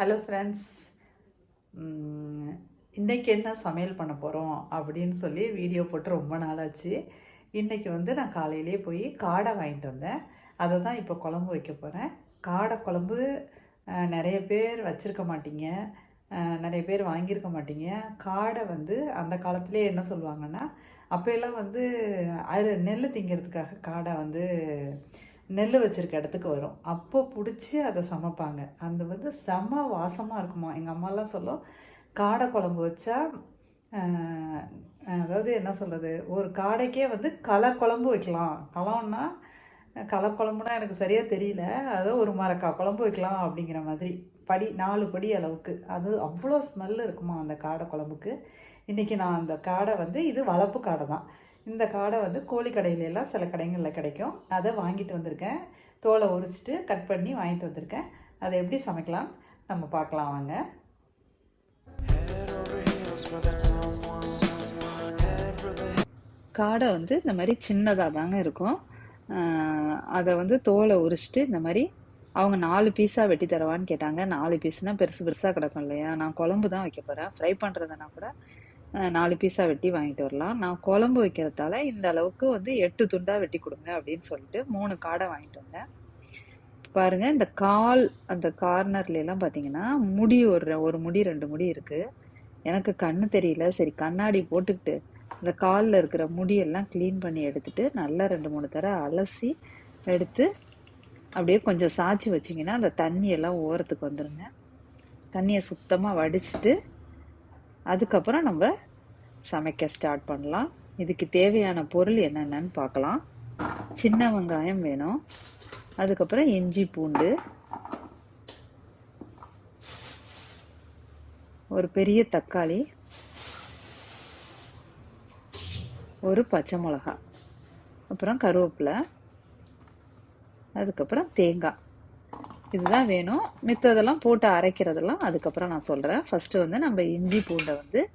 Hello friends இன்றைக்கி என்ன சமையல் பண்ண போகிறோம் அப்படின்னு சொல்லி வீடியோ போட்டு ரொம்ப நாளாச்சு. இன்றைக்கி வந்து நான் காலையிலே போய் காடை வாங்கிட்டு வந்தேன். அதை தான் இப்போ குழம்பு வைக்க போகிறேன் காடை குழம்பு நிறைய பேர் வச்சுருக்க மாட்டீங்க. நிறைய பேர் வாங்கியிருக்க மாட்டீங்க. காடை வந்து அந்த காலத்திலே என்ன சொல்லுவாங்கன்னா அப்போயெல்லாம் வந்து அது நெல் திங்கிறதுக்காக காடை வந்து நெல் வச்சுருக்க இடத்துக்கு வரும். அப்போ பிடிச்சி அதை சமைப்பாங்க. அந்த வந்து செம வாசமாக இருக்குமா? எங்கள் அம்மாலாம் சொல்லும் காடை குழம்பு வச்சா அதாவது என்ன சொல்கிறது ஒரு காடைக்கே வந்து களை குழம்பு வைக்கலாம். களம்னா களை குழம்புனா எனக்கு சரியாக தெரியல. அதை ஒரு மரக்கா குழம்பு வைக்கலாம் அப்படிங்கிற மாதிரி. படி நாலு படி அளவுக்கு. அது அவ்வளோ ஸ்மெல் இருக்குமா அந்த காடை குழம்புக்கு? இன்றைக்கி நான் அந்த காடை வந்து இது வளர்ப்பு காடை தான் இந்த காடை வந்து கோழி சில கடைகளில் கிடைக்கும். அதை வாங்கிட்டு வந்திருக்கேன். தோலை உரிச்சிட்டு கட் பண்ணி வாங்கிட்டு வந்திருக்கேன். அதை எப்படி சமைக்கலாம்? நம்ம பார்க்கலாம் வாங்க. காடை வந்து இந்த மாதிரி சின்னதாக தாங்க இருக்கும். அதை வந்து தோலை உரிச்சிட்டு இந்த மாதிரி அவங்க நாலு பீஸாக வெட்டி தரவான்னு கேட்டாங்க. நாலு பீஸ்னால் பெருசு பெருசாக கிடக்கும் இல்லையா? நான் குழம்பு தான் வைக்க போகிறேன் ஃப்ரை பண்ணுறதுனா கூட நாலு பீஸாக வெட்டி வாங்கிட்டு வரலாம். நான் குழம்பு வைக்கிறதால இந்த அளவுக்கு வந்து எட்டு துண்டாக வெட்டி கொடுங்க அப்படின்னு சொல்லிட்டு மூணு காடை வாங்கிட்டு வந்தேன். பாருங்க இந்த கால் அந்த கார்னர்ல எல்லாம் பார்த்தீங்கன்னா முடி ஒரு ஒரு முடி ரெண்டு முடி இருக்கு. எனக்கு கண்ணு தெரியல. சரி கண்ணாடி போட்டுக்கிட்டு இந்த காலில் இருக்கிற முடியெல்லாம் க்ளீன் பண்ணி எடுத்துட்டு நல்லா ரெண்டு மூணு தர அலசி எடுத்து அப்படியே கொஞ்சம் சாய்ச்சி வச்சிங்கன்னா அந்த தண்ணியெல்லாம் ஓரத்துக்கு வந்துடுங்க தண்ணியை சுத்தமாக வடிச்சிட்டு அதுக்கப்புறம் நம்ம சமைக்க ஸ்டார்ட் பண்ணலாம். இதுக்கு தேவையான பொருள் என்னென்னு பார்க்கலாம். சின்ன வெங்காயம் வேணும். அதுக்கப்புறம் இஞ்சி பூண்டு. ஒரு பெரிய தக்காளி. ஒரு பச்சை மிளகா அப்புறம் கருவேப்பிலை. அதுக்கப்புறம் தேங்காய். இதுதான் வேணும். மித்ததெல்லாம் போட்டு அரைக்கிறதெல்லாம் அதுக்கப்புறம் நான் சொல்கிறேன் ஃபஸ்ட்டு வந்து நம்ம இஞ்சி பூண்டை வந்து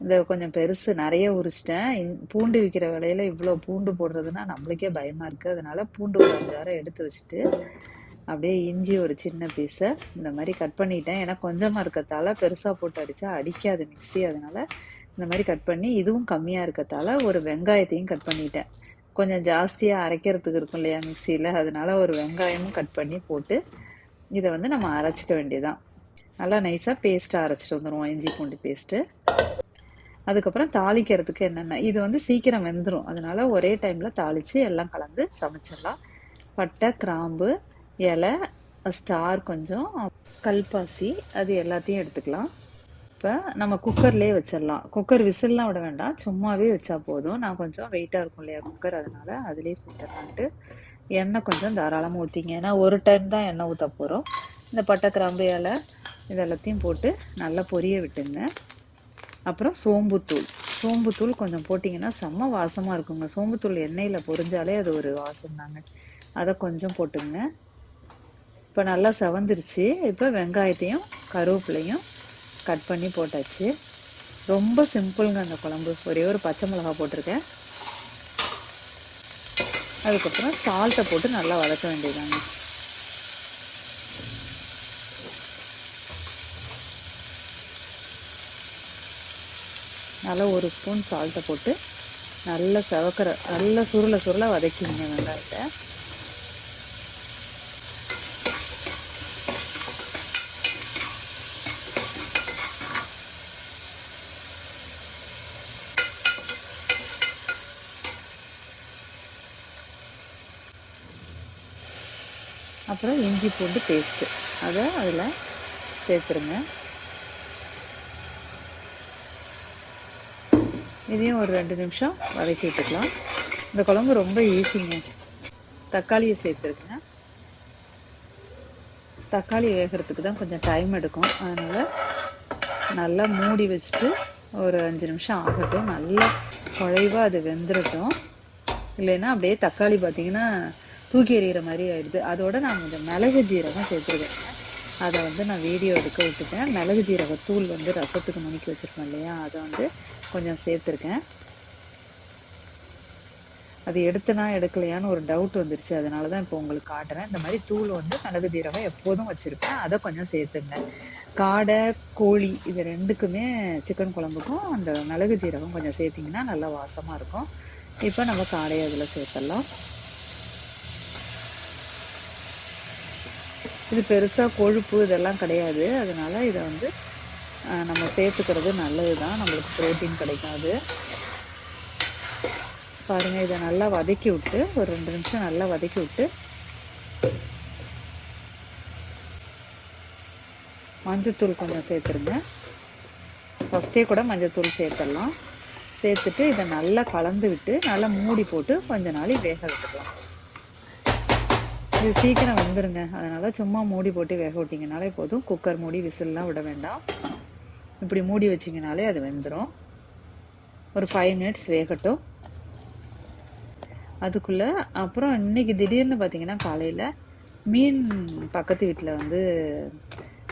இந்த கொஞ்சம் பெருசு நிறைய உரிச்சிட்டேன். இந்- பூண்டு விற்கிற விலையில இவ்வளோ பூண்டு போடுறதுன்னா நம்மளுக்கே பயமாக இருக்குது அதனால பூண்டு ஒரு அஞ்சாறு எடுத்து வச்சுட்டு அப்படியே இஞ்சி ஒரு சின்ன பீஸை இந்த மாதிரி கட் பண்ணிட்டேன். ஏன்னா கொஞ்சமாக இருக்கத்தால பெருசாக போட்டு அடித்தா அடிக்காது மிக்ஸி அதனால இந்த மாதிரி கட் பண்ணி இதுவும் கம்மியாக இருக்கத்தால ஒரு வெங்காயத்தையும் கட் பண்ணிட்டேன். கொஞ்சம் ஜாஸ்தியாக அரைக்கிறதுக்கு இருக்கும் இல்லையா மிக்சியில் அதனால ஒரு வெங்காயமும் கட் பண்ணி போட்டு இதை வந்து நம்ம அரைச்சிக்க வேண்டியதான் நல்லா நைஸாக பேஸ்ட்டாக அரைச்சிட்டு வந்துடுவோம் இஞ்சி பூண்டு பேஸ்ட்டு அதுக்கப்புறம் தாளிக்கிறதுக்கு என்னென்ன இது வந்து சீக்கிரம் வெந்துடும் அதனால ஒரே டைமில் தாளித்து எல்லாம் கலந்து சமைச்சிடலாம். பட்டை கிராம்பு இலை ஸ்டார் கொஞ்சம் கல்பாசி அது எல்லாத்தையும் எடுத்துக்கலாம். இப்போ நம்ம குக்கர்லேயே வச்சிடலாம். குக்கர் விசில்லாம் விட வேண்டாம். சும்மாவே வச்சா போதும். நான் கொஞ்சம் வெயிட்டாக இருக்கும் இல்லையா குக்கர். அதனால அதுலேயே செஞ்சிடலான்ட்டு. எண்ணெய் கொஞ்சம் தாராளமாக ஊற்றிங்க ஏன்னா ஒரு டைம் தான் எண்ணெய் ஊற்ற போகிறோம் இந்த பட்டை கிராம்பு இலை இது எல்லாத்தையும் போட்டு நல்லா பொரிய விட்டுங்க. அப்புறம் சோம்புத்தூள் சோம்புத்தூள் கொஞ்சம் போட்டிங்கன்னா செம்ம வாசமாக இருக்குங்க. சோம்புத்தூள் எண்ணெயில் பொரிஞ்சாலே அது ஒரு வாசம் தாங்க. அதை கொஞ்சம் போட்டுங்க. இப்போ நல்லா செவந்துருச்சு. இப்போ வெங்காயத்தையும் கருவேப்பிலையும் கட் பண்ணி போட்டாச்சு. ரொம்ப சிம்பிளுங்க அந்த குழம்பு. ஒரே ஒரு பச்சை மிளகா போட்டிருக்கேன். அதுக்கப்புறம் சால்ட்டை போட்டு நல்லா வதக்க வேண்டியதாங்க நல்லா ஒரு ஸ்பூன் சால்ட்டை போட்டு நல்லா செவக்கிற நல்லா சுருளை சுருளை வதக்கிங்க வெங்காயத்தை. அப்புறம் இஞ்சி பூண்டு பேஸ்ட்டு அதை அதில் சேர்த்துருங்க. இதையும் ஒரு ரெண்டு நிமிஷம் வதக்கி விட்டுக்கலாம். இந்த குழம்பு ரொம்ப ஈஸிங்க தக்காளியை சேர்த்துருக்குங்க தக்காளி வேகிறதுக்கு தான் கொஞ்சம் டைம் எடுக்கும். அதனால் நல்லா மூடி வச்சுட்டு ஒரு அஞ்சு நிமிஷம் ஆகட்டும். நல்லா குழைவாக அது வெந்துடட்டும் இல்லைன்னா அப்படியே தக்காளி பார்த்தீங்கன்னா தூக்கி எறிகிற மாதிரி ஆயிடுது. அதோட நான் இந்த மிளகு ஜீரகம் சேர்த்துருக்கேன் அதை வந்து நான் வீடியோ எடுக்க விட்டுட்டேன். மிளகு ஜீரக தூள் வந்து ரசத்துக்கு முனிக்கி வச்சுருக்கோம் இல்லையா? அதை வந்து கொஞ்சம் சேர்த்துருக்கேன். அது எடுத்தனா எடுக்கலையான்னு ஒரு டவுட் வந்துருச்சு. அதனால தான் இப்போ உங்களுக்கு காட்டுறேன். இந்த மாதிரி தூள் வந்து மிளகு ஜீரகம் எப்போதும் வச்சுருப்பேன். அதை கொஞ்சம் சேர்த்துருந்தேன். காடை கோழி இது ரெண்டுக்குமே சிக்கன் குழம்புக்கும் அந்த மிளகு ஜீரகம் கொஞ்சம் சேர்த்திங்கன்னா நல்லா வாசமாக இருக்கும். இப்போ நம்ம காடையை அதில் சேர்த்துடலாம். இது பெருசாக கொழுப்பு இதெல்லாம் கிடையாது. அதனால இதை வந்து நம்ம சேர்த்துக்கிறது நல்லது தான் நம்மளுக்கு ப்ரோட்டீன் கிடைக்காது. பாருங்கள் இதை நல்லா வதக்கி விட்டு ஒரு ரெண்டு நிமிஷம் நல்லா வதக்கி விட்டு மஞ்சத்தூள் கொஞ்சம் சேர்த்துருங்க. ஃபஸ்ட்டே கூட மஞ்சத்தூள் சேர்த்துடலாம். சேர்த்துட்டு இதை நல்லா கலந்து விட்டு நல்லா மூடி போட்டு கொஞ்ச நாள் வேக விட்டுக்கலாம் இது சீக்கிரம் வந்துருங்க. அதனால் சும்மா மூடி போட்டு வேக விட்டிங்கனாலே போதும். குக்கர் மூடி விசில்லாம் விட வேண்டாம். இப்படி மூடி வச்சிங்கனாலே அது வெந்துடும் ஒரு ஃபைவ் மினிட்ஸ் வேகட்டும். அதுக்குள்ளே அப்புறம் இன்னைக்கு திடீர்னு பார்த்தீங்கன்னா காலையில் மீன் பக்கத்து வீட்டில் வந்து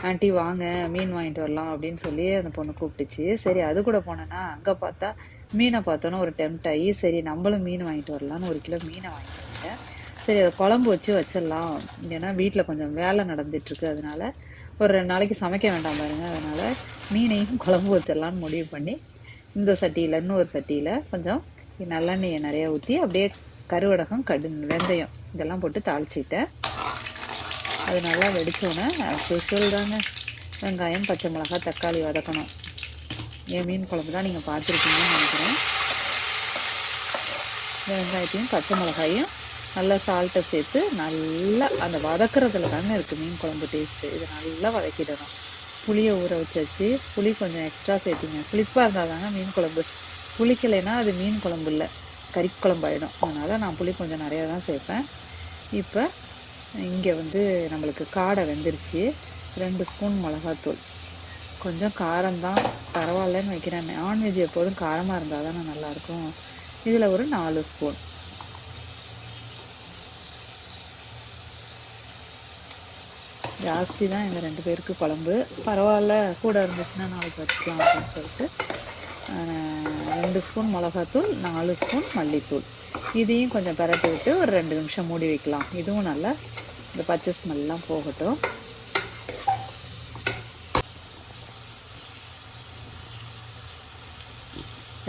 ஆண்டி வாங்க மீன் வாங்கிட்டு வரலாம் அப்படின்னு சொல்லி அந்த பொண்ணு கூப்பிட்டுச்சு. சரி அது கூட போனேன்னா அங்கே பார்த்தா மீனை பார்த்தோன்னா ஒரு டெம்ட் ஆகி சரி நம்மளும் மீன் வாங்கிட்டு வரலான்னு ஒரு கிலோ மீனை வாங்கிட்டு வந்தேன். சரி அதை குழம்பு வச்சு வச்சிடலாம். ஏன்னா வீட்டில் கொஞ்சம் வேலை நடந்துட்டுருக்கு. அதனால ஒரு ரெண்டு நாளைக்கு சமைக்க வேண்டாம் பாருங்க. அதனால் மீனையும் குழம்பு வச்சிடலான்னு முடிவு பண்ணி இந்த சட்டியில் இன்னொரு சட்டியில் கொஞ்சம் நல்லெண்ணெயை நிறையா ஊற்றி அப்படியே கருவடகம் கடு வெந்தயம் இதெல்லாம் போட்டு தாளிச்சிட்டேன். அது நல்லா வெடித்தோன்னே ஸ்பெஷல் தாங்க. வெங்காயம் பச்சை மிளகா தக்காளி வதக்கணும். என் மீன் குழம்பு தான் நீங்கள் பார்த்துருக்கீங்கன்னு நினைக்கிறேன். வெங்காயத்தையும் பச்சை மிளகாயும் நல்லா சால்ட்டை சேர்த்து நல்லா அந்த வதக்கிறதுல தானே இருக்குது மீன் குழம்பு டேஸ்ட்டு இதை நல்லா வதக்கிடணும். புளியை ஊற வச்சாச்சு. புளி கொஞ்சம் எக்ஸ்ட்ரா சேர்த்திங்க. புளிப்பாக இருந்தால் தாங்க மீன் குழம்பு. புளிக்கலைன்னா அது மீன் குழம்பு இல்லை. கறி குழம்பாயிடும் அதனால் நான் புளி கொஞ்சம் நிறையா தான் சேர்ப்பேன். இப்போ இங்கே வந்து நம்மளுக்கு காடை வெந்துருச்சு. ரெண்டு ஸ்பூன் மிளகாத்தூள். கொஞ்சம் காரம்தான் பரவாயில்லன்னு வைக்கிறேன். நான்வெஜ் எப்போதும் காரமாக இருந்தால் தானே நல்லாயிருக்கும் இதில் ஒரு நாலு ஸ்பூன். ஜாஸ்தி தான் எங்கள் ரெண்டு பேருக்கு குழம்பு. பரவாயில்ல கூட இருந்துச்சுன்னா நாளைக்கு வச்சுக்கலாம் அப்படின்னு சொல்லிட்டு ரெண்டு ஸ்பூன் மிளகாத்தூள் நாலு ஸ்பூன் மல்லித்தூள். இதையும் கொஞ்சம் பரட்டி விட்டு ஒரு ரெண்டு நிமிஷம் மூடி வைக்கலாம். இதுவும் நல்லா இந்த பச்சை ஸ்மெல்லாம் போகட்டும்.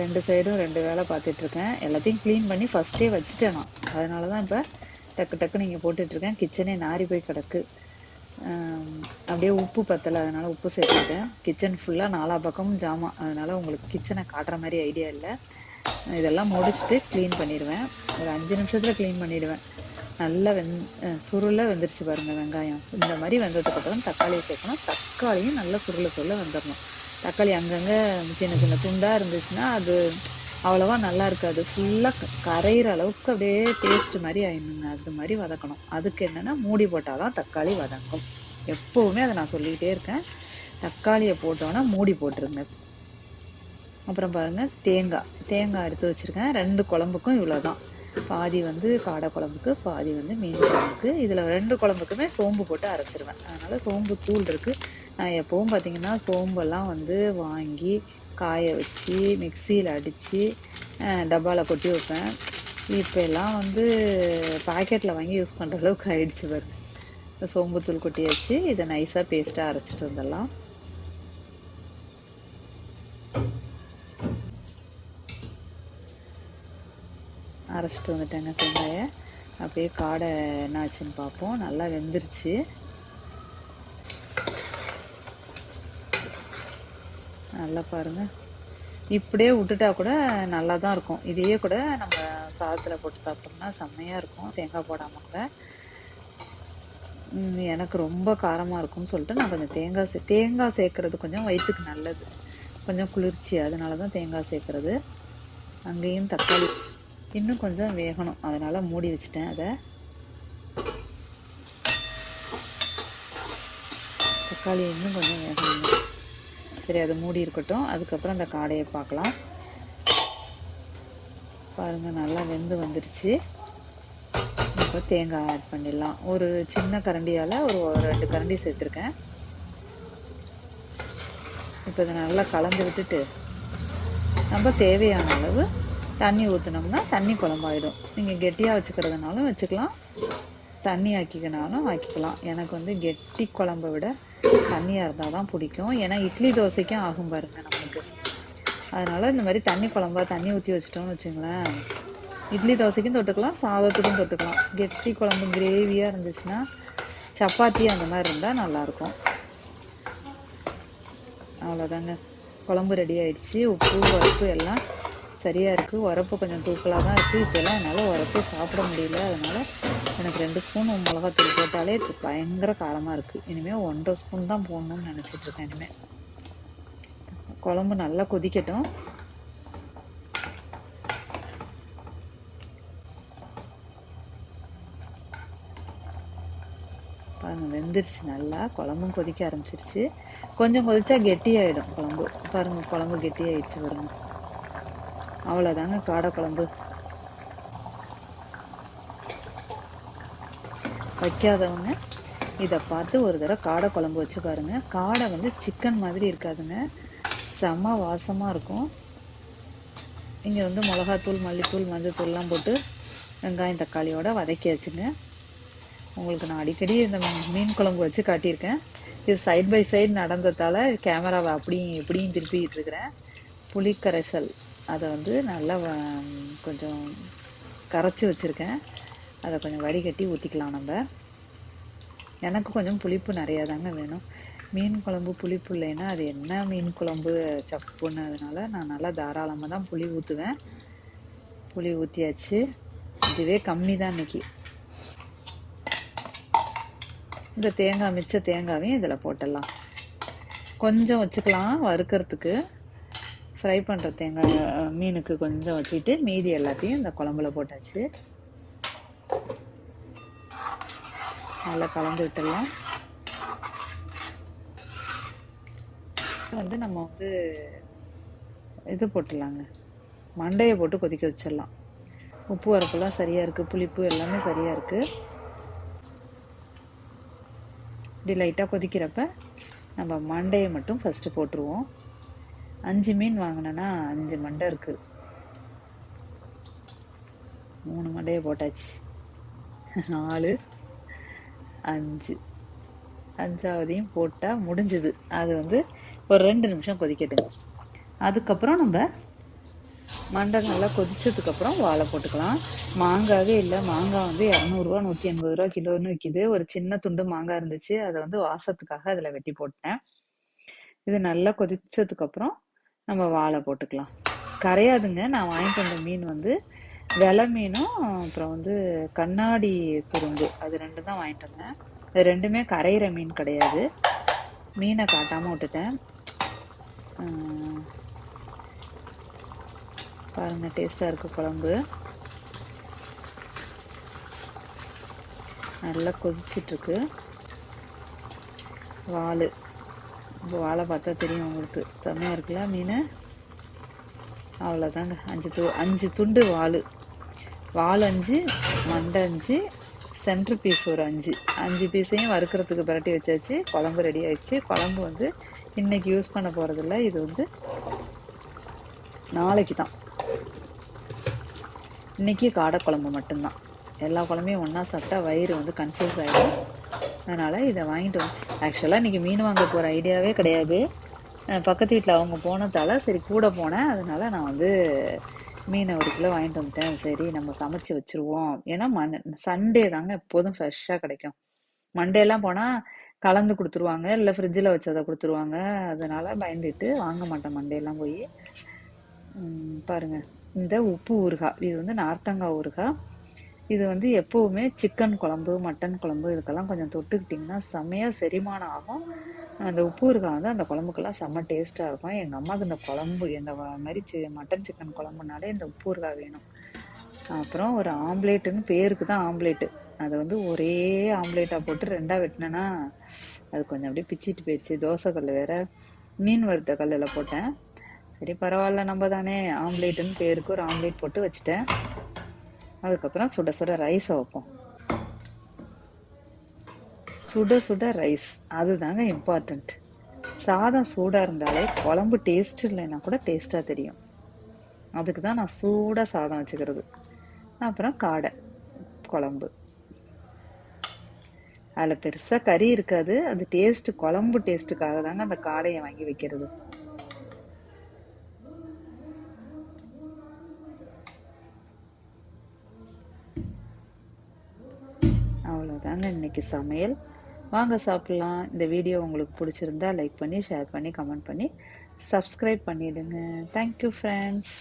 ரெண்டு சைடும் ரெண்டு வேலை பார்த்துட்ருக்கேன். எல்லாத்தையும் க்ளீன் பண்ணி ஃபஸ்ட்டே வச்சுட்டேன் நான். அதனால தான் இப்போ டக்கு டக்குன்னு இங்கே போட்டுட்ருக்கேன். கிச்சனே நாரி போய் கிடக்கு. அப்படியே உப்பு பத்தலை அதனால் உப்பு சேர்த்துட்டேன் கிச்சன் ஃபுல்லாக நாலா பக்கமும் ஜாமான் அதனால் உங்களுக்கு கிச்சனை காட்டுற மாதிரி ஐடியா இல்லை. இதெல்லாம் முடிச்சுட்டு க்ளீன் பண்ணிடுவேன். ஒரு அஞ்சு நிமிஷத்தில் க்ளீன் பண்ணிவிடுவேன் நல்லா வெந் சுருளாக வெந்துருச்சு பாருங்கள் வெங்காயம். இந்த மாதிரி வெந்ததுக்கப்புறம் தக்காளியை சேர்க்கணும். தக்காளியும் நல்லா சுருளை சொல்ல வெந்துடணும் தக்காளி அங்கங்கே சின்ன சின்ன துண்டாக இருந்துச்சுன்னா அது அவ்வளோவா நல்லா இருக்காது. ஃபுல்லாக கரையிற அளவுக்கு அப்படியே டேஸ்ட் மாதிரி ஆயிடுங்க அது மாதிரி வதக்கணும். அதுக்கு என்னென்னா மூடி போட்டால் தான் தக்காளி வதங்கும். எப்போவுமே அதை நான் சொல்லிக்கிட்டே இருக்கேன். தக்காளியை போட்டோன்னா மூடி போட்டுருங்க. அப்புறம் பாருங்கள் தேங்காய். தேங்காய் எடுத்து வச்சுருக்கேன். ரெண்டு குழம்புக்கும் இவ்வளோ தான் பாதி வந்து காடை குழம்புக்கு பாதி வந்து மீன் குழம்புக்கு. இதில் ரெண்டு குழம்புக்குமே சோம்பு போட்டு அரைச்சிருவேன். அதனால் சோம்பு தூள் இருக்குது நான் எப்போவும் பார்த்திங்கன்னா சோம்பெல்லாம் வந்து வாங்கி காய வச்சு மிக்சியில் அடித்து டப்பாவில் கொட்டி வைப்பேன். இப்போ எல்லாம் வந்து பாக்கெட்டில் வாங்கி யூஸ் பண்ணுற அளவுக்கு ஆயிடுச்சு பாருங்க சோம்புத்தூள் கொட்டி வச்சு இதை நைஸாக பேஸ்ட்டாக அரைச்சிட்டு வந்துடலாம். அரைச்சிட்டு வந்துட்டேங்க தேங்காயை அப்படியே காடை என்னாச்சுன்னு பார்ப்போம். நல்லா வெந்துருச்சு. நல்லா பாருங்கள் இப்படியே விட்டுட்டா கூட நல்லா தான் இருக்கும். இதையே கூட நம்ம சாதத்தில் போட்டு சாப்பிட்டோம்னா செம்மையாக இருக்கும். தேங்காய் போடாமல் கூட. எனக்கு ரொம்ப காரமாக இருக்கும்னு சொல்லிட்டு நான் கொஞ்சம் தேங்காய் சே தேங்காய் சேர்க்குறது கொஞ்சம் வயிற்றுக்கு நல்லது. கொஞ்சம் குளிர்ச்சி அதனால தான் தேங்காய் சேர்க்குறது. அங்கேயும் தக்காளி இன்னும் கொஞ்சம் வேகணும். அதனால் மூடி வச்சிட்டேன் அதை. தக்காளி இன்னும் கொஞ்சம் வேகணும். சரி அதை மூடி இருக்கட்டும். அதுக்கப்புறம் அந்த காடையை பார்க்கலாம். பாருங்கள் நல்லா வெந்து வந்துடுச்சு இப்போ தேங்காய் ஆட் பண்ணிடலாம். ஒரு சின்ன கரண்டியால் ஒரு ரெண்டு கரண்டி சேர்த்துருக்கேன். இப்போ இதை நல்லா கலந்து விட்டுட்டு நம்ம தேவையான அளவு தண்ணி ஊற்றுனோம்னா தண்ணி குழம்பாயிடும். நீங்கள் கெட்டியாக வச்சுக்கிறதுனாலும் வச்சுக்கலாம். தண்ணி ஆக்கிக்கினாலும் ஆக்கிக்கலாம். எனக்கு வந்து கெட்டி குழம்பை விட தண்ணியாக இருந்தால் தான் பிடிக்கும். ஏன்னா இட்லி தோசைக்கும் ஆகும் பாருங்க நம்மளுக்கு. அதனால் இந்த மாதிரி தண்ணி குழம்பா தண்ணி ஊற்றி வச்சிட்டோம்னு வச்சுங்களேன். இட்லி தோசைக்கும் தொட்டுக்கலாம் சாதத்துக்கும் தொட்டுக்கலாம். கெட்டி குழம்பு கிரேவியாக இருந்துச்சுன்னா சப்பாத்தி அந்த மாதிரி இருந்தால் நல்லாயிருக்கும். அவ்வளோதாங்க. குழம்பு ரெடி ஆயிடுச்சு. உப்பு உரப்பு எல்லாம் சரியாக இருக்குது உரப்பு கொஞ்சம் தூக்கலாக தான் இருக்குது இப்போல்லாம் என்னால் உரப்பு சாப்பிட முடியல. அதனால் எனக்கு ரெண்டு ஸ்பூன் மிளகாத்தூள் போட்டாலே இது பயங்கர காரமாக இருக்குது இனிமேல் ஒன்றரை ஸ்பூன் தான் போடணும்னு நினச்சிட்ருக்கேன் இனிமேல் குழம்பு நல்லா கொதிக்கட்டும். பாருங்கள் வெந்துருச்சு நல்லா. குழம்பும் கொதிக்க ஆரம்பிச்சிருச்சு. கொஞ்சம் கொதிச்சா கெட்டியாயிடும் குழம்பு. பாருங்கள் குழம்பு கெட்டியாயிடுச்சு பாருங்கள் அவ்வளோதாங்க காடை குழம்பு. வைக்காதவங்க. இதை பார்த்து ஒரு தடவை காடை குழம்பு வச்சு பாருங்க. காடை வந்து சிக்கன் மாதிரி இருக்காதுங்க. செம வாசமாக இருக்கும். இங்கே வந்து மிளகாத்தூள் மல்லித்தூள் மஞ்சத்தூள்லாம் போட்டு வெங்காயம் தக்காளியோட வதக்கியாச்சுங்க உங்களுக்கு நான் அடிக்கடி இந்த மீன் குழம்பு வச்சு காட்டியிருக்கேன். இது சைட் பை சைடு நடந்ததால் கேமராவை அப்படியும் இப்படியும் திருப்பிக்கிட்டு இருக்கிறேன். புளிக்கரைசல். அதை வந்து நல்லா வ- கொஞ்சம் கரைச்சி வச்சுருக்கேன். அதை கொஞ்சம் வடிகட்டி ஊற்றிக்கலாம் நம்ம. எனக்கு கொஞ்சம் புளிப்பு நிறையா தாங்க வேணும். மீன் குழம்பு புளிப்பு இல்லைன்னா அது என்ன மீன் குழம்பு சப்புன்னு அதனால நான் நல்லா தாராளமாக தான் புளி ஊற்றுவேன் புளி ஊற்றியாச்சு இதுவே கம்மி தான் இன்னைக்கு. இந்த தேங்காய் மிச்ச தேங்காவையும் இதில் போட்டுடலாம். கொஞ்சம் வச்சுக்கலாம் வறுக்கிறதுக்கு. ஃப்ரை பண்ணுற தேங்காய் மீனுக்கு கொஞ்சம் வச்சுட்டு மீதி எல்லாத்தையும் இந்த குழம்புல போட்டாச்சு. நல்லா கலந்து விட்டுடலாம். வந்து நம்ம வந்து இது போட்டுடலாங்க. மண்டையை போட்டு கொதிக்க வச்சிடலாம். உப்பு வரப்பெல்லாம் சரியாக இருக்குது புளிப்பு எல்லாமே சரியாக இருக்குது இப்படி லைட்டாக கொதிக்கிறப்ப நம்ம மண்டையை மட்டும் ஃபஸ்ட்டு போட்டுருவோம். அஞ்சு மீன் வாங்கினேன்னா அஞ்சு மண்டை இருக்குது மூணு மண்டையை போட்டாச்சு. நாலு. அஞ்சு. அஞ்சாவதையும் போட்டால் முடிஞ்சுது. அது வந்து ஒரு ரெண்டு நிமிஷம் கொதிக்கட்டுங்க. அதுக்கப்புறம் நம்ம மண்டை நல்லா கொதிச்சதுக்கப்புறம் வாழை போட்டுக்கலாம். மாங்காவே இல்லை. மாங்காய் வந்து இரநூறுவா நூற்றி எண்பது ரூபா கிலோன்னு விற்கிது ஒரு சின்ன துண்டு மாங்காய் இருந்துச்சு. அதை வந்து வாசத்துக்காக அதில் வெட்டி போட்டேன். இது நல்லா கொதிச்சதுக்கப்புறம் நம்ம வாழை போட்டுக்கலாம். கரையாதுங்க. நான் வாங்கிட்டு வந்த மீன் வந்து வெலை மீனும் அப்புறம் வந்து கண்ணாடி சுருங்கு அது ரெண்டு தான் வாங்கிட்டு வந்தேன். அது ரெண்டுமே கரையிற மீன் கிடையாது. மீனை காட்டாமல் விட்டுட்டேன். பாருங்கள் பாருங்க இருக்குது இருக்கு குழம்பு. நல்லா கொதிச்சிட்டுருக்கு வாள் இப்போ வாழை பார்த்தா தெரியும் உங்களுக்கு. செம்மையாக இருக்குல்ல மீன்? அவ்வளோதாங்க அஞ்சு து அஞ்சு துண்டு வால். வால் அஞ்சு மண்டை அஞ்சு சென்ட்ரு பீஸ் ஒரு அஞ்சு. அஞ்சு பீஸையும் வறுக்கிறதுக்கு புரட்டி வச்சாச்சு. குழம்பு ரெடி ஆயிடுச்சு. குழம்பு வந்து இன்றைக்கி யூஸ் பண்ண போகிறதில்ல இது வந்து நாளைக்கு தான். இன்றைக்கி காடை குழம்பு மட்டும்தான். எல்லா குழம்பையும் ஒன்றா சாப்பிட்டா வயிறு வந்து கன்ஃபியூஸ் ஆகிடும் அதனால் இதை வாங்கிட்டு ஆக்சுவலாக இன்றைக்கி மீன் வாங்க போகிற ஐடியாவே கிடையாது. பக்கத்து வீட்டில் அவங்க போனதால சரி கூட போனேன். அதனால நான் வந்து மீனை ஒரு கிலோ வாங்கிட்டு வந்துட்டேன். சரி நம்ம சமைச்சு வச்சிருவோம். ஏன்னா மண் சண்டே தாங்க எப்போதும் ஃப்ரெஷ்ஷாக கிடைக்கும். மண்டேலாம் போனால் கலந்து கொடுத்துருவாங்க. இல்லை ஃப்ரிட்ஜில் வச்சதை கொடுத்துருவாங்க. அதனால பயந்துட்டு வாங்க மாட்டேன் மண்டேலாம் போய். பாருங்கள் பாருங்க. இந்த உப்பு ஊறுகாய். இது வந்து நார்த்தங்காய் ஊறுகாய். இது வந்து எப்பவுமே சிக்கன் குழம்பு மட்டன் குழம்பு இதுக்கெல்லாம் கொஞ்சம் தொட்டுக்கிட்டிங்கன்னா செம்மையாக செரிமானம் ஆகும். அந்த உப்பு ஊறுகாய் வந்து அந்த குழம்புக்கெல்லாம் செம்ம டேஸ்ட்டாக இருக்கும். எங்கள் அம்மாவுக்கு இந்த குழம்பு இந்த மாதிரி சி மட்டன் சிக்கன் குழம்புனாலே இந்த உப்பு இருக்கா வேணும். அப்புறம் ஒரு ஆம்லேட்டுன்னு பேருக்கு தான் ஆம்லேட்டு. அதை வந்து ஒரே ஆம்லேட்டாக போட்டு ரெண்டாக வெட்டினேன்னா அது கொஞ்சம் அப்படியே பிச்சிட்டு போயிடுச்சு. தோசை கல் வேற மீன் வறுத்த கல்லில் போட்டேன். சரி பரவாயில்ல நம்ம தானே. ஆம்லேட்டுன்னு பேருக்கு ஒரு ஆம்லேட் போட்டு வச்சுட்டேன். அதுக்கப்புறம் சுட சுட ரைஸை வைப்போம். சுட சுட ரைஸ் அதுதாங்க இம்பார்ட்டண்ட் சாதம் சூடாக இருந்தாலே குழம்பு டேஸ்ட் இல்லைன்னா கூட டேஸ்ட்டாக தெரியும். அதுக்கு தான் நான் சூடாக சாதம் வச்சுக்கிறது. அப்புறம் காடை குழம்பு. அதில் பெருசாக கறி இருக்காது. அது டேஸ்ட்டு குழம்பு டேஸ்ட்டுக்காக தாங்க அந்த காடையை வாங்கி வைக்கிறது. இன்னைக்கு சமையல். வாங்க சாப்பிட்லாம். இந்த வீடியோ உங்களுக்கு பிடிச்சிருந்தா லைக் பண்ணி ஷேர் பண்ணி கமெண்ட் பண்ணி சப்ஸ்கிரைப் பண்ணிவிடுங்க தேங்க்யூ ஃப்ரெண்ட்ஸ்